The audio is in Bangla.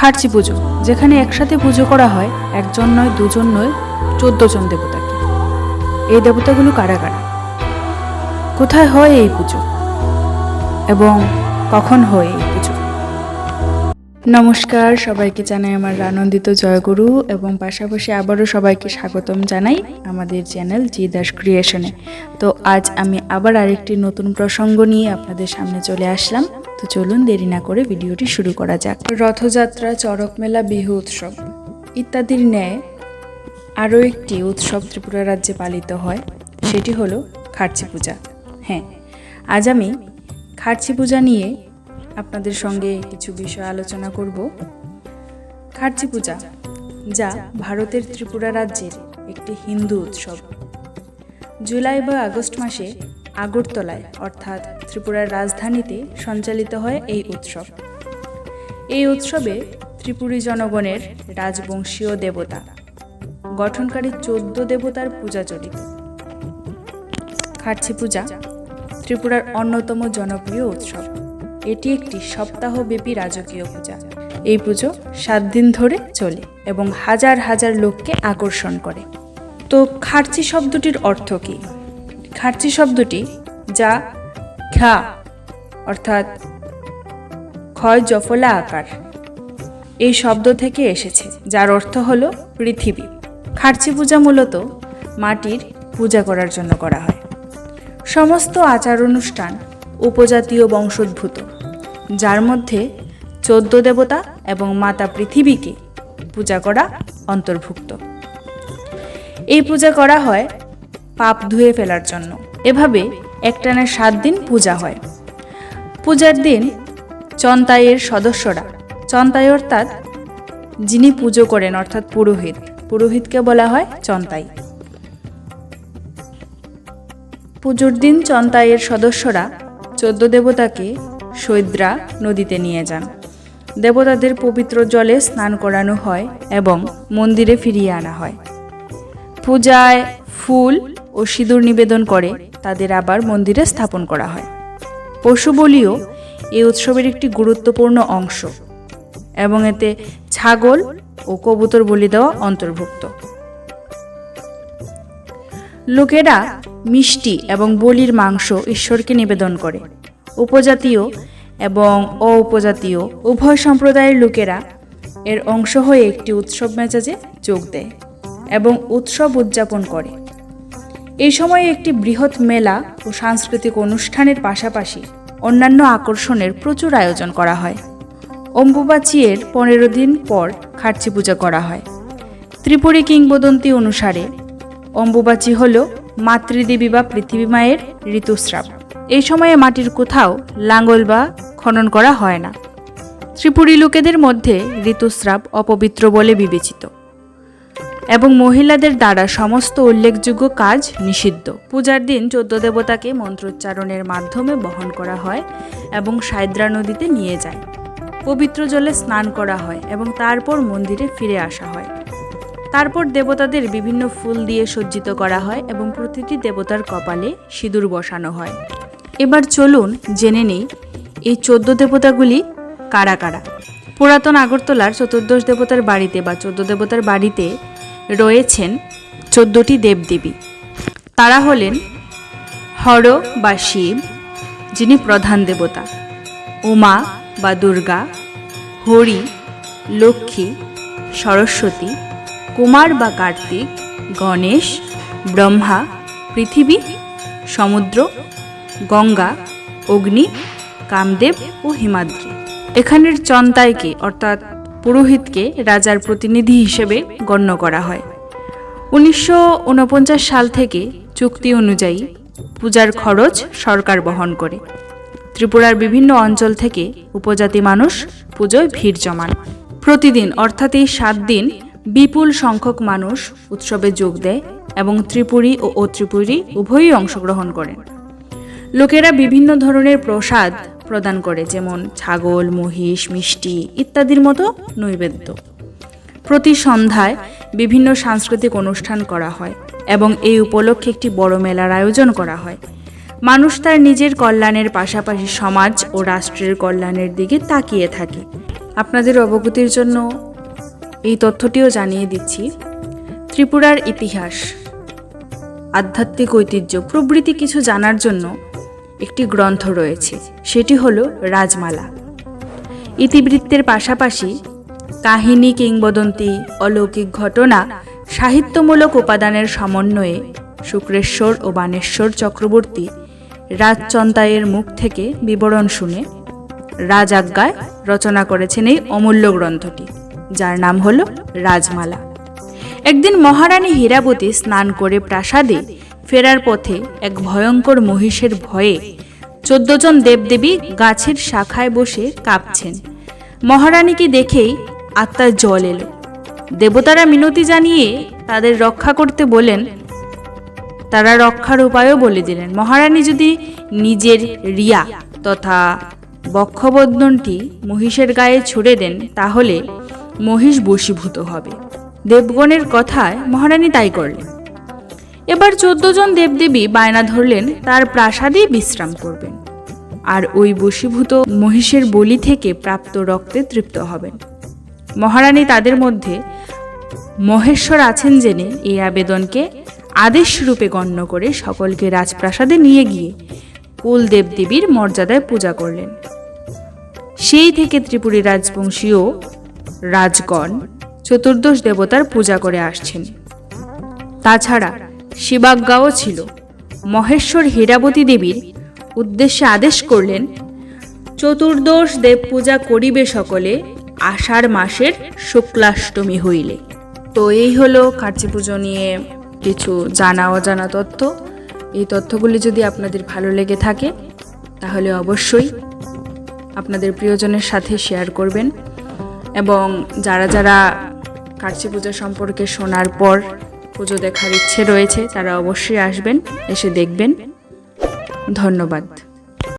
খার্চি পুজো, যেখানে একসাথে পুজো করা হয়, একজন নয়, দুজন নয়, চোদ্দ জন দেবতাকে। এই দেবতাগুলো কারা কারা? কোথায় হয় এই পুজো? এবং কখন হয় এই নমস্কার, সবাইকে জানাই আমার আনন্দিত জয়গুরু এবং পাশাপাশি আবারও সবাইকে স্বাগতম জানাই আমাদের চ্যানেল জি দাস ক্রিয়েশনে। তো আজ আমি আবার আরেকটি নতুন প্রসঙ্গ নিয়ে আপনাদের সামনে চলে আসলাম। তো চলুন দেরি না করে ভিডিওটি শুরু করা যাক। রথযাত্রা, চড়ক মেলা, বিহু উৎসব ইত্যাদির ন্যায় আরও একটি উৎসব ত্রিপুরা রাজ্যে পালিত হয়। সেটি হলো খার্চি পূজা। হ্যাঁ আজ আমি খার্চি পূজা নিয়ে আপনাদের সঙ্গে কিছু বিষয় আলোচনা করব। খার্চি পূজা, যা ভারতের ত্রিপুরা রাজ্যের একটি হিন্দু উৎসব। জুলাই বা আগস্ট মাসে আগরতলায়, অর্থাৎ ত্রিপুরার রাজধানীতে সঞ্চালিত হয় এই উৎসব। এই উৎসবে ত্রিপুরী জনগণের রাজবংশীয় দেবতা, গঠনকারী চোদ্দ দেবতার পূজা জড়িত খার্চি পূজা, ত্রিপুরার অন্যতম জনপ্রিয় উৎসব। এটি একটি সপ্তাহব্যাপী রাজকীয় পূজা। এই পুজো সাত দিন ধরে চলে এবং হাজার হাজার লোককে আকর্ষণ করে। তো খার্চি শব্দটির অর্থ কী? খার্চি শব্দটি যা খা অর্থাৎ ক্ষয় জফলা আকার, এই শব্দ থেকে এসেছে, যার অর্থ হলো পৃথিবী। খার্চি পূজা মূলত মাটির পূজা করার জন্য করা হয়। সমস্ত আচার অনুষ্ঠান উপজাতীয় বংশোদ্ভূত। যার মধ্যে চোদ্দ দেবতা এবং মাতা পৃথিবীকে পূজা করা অন্তর্ভুক্ত। এই পূজা করা হয় পাপ ধুয়ে ফেলার জন্য। এভাবে একটানা সাত দিন পূজা হয়। পূজার দিন চন্তাইয়ের সদস্যরা, চন্তাই অর্থাৎ যিনি পুজো করেন, অর্থাৎ পুরোহিত, পুরোহিতকে বলা হয় চন্তাই। পুজোর দিন চন্তাইয়ের সদস্যরা চোদ্দ দেবতাকে সৈদ্রা নদীতে নিয়ে যান। দেবতাদের পবিত্র জলে স্নান করানো হয় এবং মন্দিরে ফিরিয়ে আনা হয়। পূজায় ফুল ও সিঁদুর নিবেদন করে তাদের আবার মন্দিরে স্থাপন করা হয়। পশু বলিও এই উৎসবের একটি গুরুত্বপূর্ণ অংশ এবং এতে ছাগল ও কবুতর বলি দেওয়া অন্তর্ভুক্ত। লোকেরা মিষ্টি এবং বলির মাংস ঈশ্বরকে নিবেদন করে। উপজাতীয় এবং অ উপজাতীয় উভয় সম্প্রদায়ের লোকেরা এর অংশ হয়ে একটি উৎসব মেজাজে যোগ দেয় এবং উৎসব উদযাপন করে। এই সময়ে একটি বৃহৎ মেলা ও সাংস্কৃতিক অনুষ্ঠানের পাশাপাশি অন্যান্য আকর্ষণের প্রচুর আয়োজন করা হয়। অম্বুবাচিয়ের পনেরো দিন পর খার্চি পূজা করা হয়। ত্রিপুরী কিংবদন্তি অনুসারে অম্বুবাচী হল মাতৃদেবী বা পৃথিবী মায়ের ঋতুস্রাব। এই সময়ে মাটির কোথাও লাঙ্গল বা খনন করা হয় না। ত্রিপুরী লোকেদের মধ্যে ঋতুস্রাব অপবিত্র বলে বিবেচিত। এবং মহিলাদের দ্বারা সমস্ত উল্লেখযোগ্য কাজ নিষিদ্ধ। পূজার দিন চোদ্দ দেবতাকে মন্ত্রোচ্চারণের মাধ্যমে বহন করা হয় এবং সায়দ্রা নদীতে নিয়ে যায়। পবিত্র জলে স্নান করা হয় এবং তারপর মন্দিরে ফিরে আসা হয়। তারপর দেবতাদের বিভিন্ন ফুল দিয়ে সজ্জিত করা হয় এবং প্রতিটি দেবতার কপালে সিঁদুর বসানো হয়। এবার চলুন জেনে নেই, এই চোদ্দ দেবতাগুলি কারা কারা? পুরাতন আগরতলার চতুর্দশ দেবতার বাড়িতে বা চোদ্দ দেবতার বাড়িতে রয়েছেন চোদ্দটি দেবদেবী। তারা হলেন হর বা শিব, যিনি প্রধান দেবতা। উমা বা দুর্গা, হরি, লক্ষ্মী, সরস্বতী, কুমার বা কার্তিক, গণেশ, ব্রহ্মা, পৃথিবী, সমুদ্র গঙ্গা, অগ্নি, কামদেব ও হিমাদ্রি। এখানের চন্তাইকে, অর্থাৎ পুরোহিতকে, রাজার প্রতিনিধি হিসেবে গণ্য করা হয়। উনিশশো উনপঞ্চাশ সাল থেকে চুক্তি অনুযায়ী পূজার খরচ সরকার বহন করে। ত্রিপুরার বিভিন্ন অঞ্চল থেকে উপজাতি মানুষ পুজোয় ভিড় জমান। প্রতিদিন, অর্থাৎ এই সাত দিন, বিপুল সংখ্যক মানুষ উৎসবে যোগ দেয় এবং ত্রিপুরী ও অত্রিপুরী উভয়ই অংশগ্রহণ করেন। লোকেরা বিভিন্ন ধরনের প্রসাদ প্রদান করে, যেমন ছাগল, মহিষ, মিষ্টি ইত্যাদির মতো নৈবেদ্য। প্রতি সন্ধ্যায় বিভিন্ন সাংস্কৃতিক অনুষ্ঠান করা হয় এবং এই উপলক্ষে একটি বড় মেলার আয়োজন করা হয়। মানুষ তার নিজের কল্যাণের পাশাপাশি সমাজ ও রাষ্ট্রের কল্যাণের দিকে তাকিয়ে থাকে। আপনাদের অবগতির জন্য এই তথ্যটিও জানিয়ে দিচ্ছি। ত্রিপুরার ইতিহাস, আধ্যাত্মিক ঐতিহ্য, প্রভৃতি কিছু জানার জন্য একটি গ্রন্থ রয়েছে, সেটি হলো রাজমালা। ইতিবৃত্তের পাশাপাশি কাহিনী, কিংবদন্তি, অলৌকিক ঘটনা, সাহিত্যমূলক উপাদানের সমন্বয়ে শুক্রেশ্বর ও বানেশ্বর চক্রবর্তী রাজচন্তায়ের মুখ থেকে বিবরণ শুনে রাজাজ্ঞায় রচনা করেছেন এই অমূল্য গ্রন্থটি, যার নাম হল রাজমালা। একদিন মহারানী হীরাবতী স্নান করে প্রাসাদে ফেরার পথে এক ভয়ঙ্কর মহিষের ভয়ে চোদ্দ জন দেবদেবী গাছের শাখায় বসে কাঁপছেন। মহারানীকে দেখেই আত্মার জল এলো। দেবতারা মিনতি জানিয়ে তাদের রক্ষা করতে বলেন, তারা রক্ষার উপায়ও বলে দিলেন। মহারানী যদি নিজের রিয়া তথা বক্ষবন্ধনটি মহিষের গায়ে ছুড়ে দেন, তাহলে মহিষ বশীভূত হবে। দেবগণের কথায় মহারানী তাই করলেন। এবার চোদ্দ জন দেবদেবী বায়না ধরলেন, তার প্রাসাদেই বিশ্রাম করবেন। আর ওই বশীভূত মহিষের বলি থেকে প্রাপ্ত রক্তে তৃপ্ত হবেন। মহারানী তাদের মধ্যে মহেশ্বর আছেন জেনে এই আবেদনকে আদেশ রূপে গণ্য করে সকলকে রাজপ্রাসাদে নিয়ে গিয়ে কুল দেবদেবীর মর্যাদায় পূজা করলেন। সেই থেকে ত্রিপুরী রাজবংশীয় রাজগণ চতুর্দশ দেবতার পূজা করে আসছেন। তাছাড়া শিবাজ্ঞাও ছিল। মহেশ্বর হীরাবতী দেবীর উদ্দেশ্যে আদেশ করলেন, চতুর্দশ দেব পূজা করিবে সকলে আষাঢ় মাসের শুক্লাষ্টমী হইলে। তো এই হলো কার্চি পুজো নিয়ে কিছু জানা অজানা তথ্য। এই তথ্যগুলি যদি আপনাদের ভালো লেগে থাকে, তাহলে অবশ্যই আপনাদের প্রিয়জনের সাথে শেয়ার করবেন। এবং যারা যারা কার্চি পুজো সম্পর্কে শোনার পর পুজো দেখার ইচ্ছে রয়েছে তারা অবশ্যই আসবেন এসে দেখবেন। ধন্যবাদ।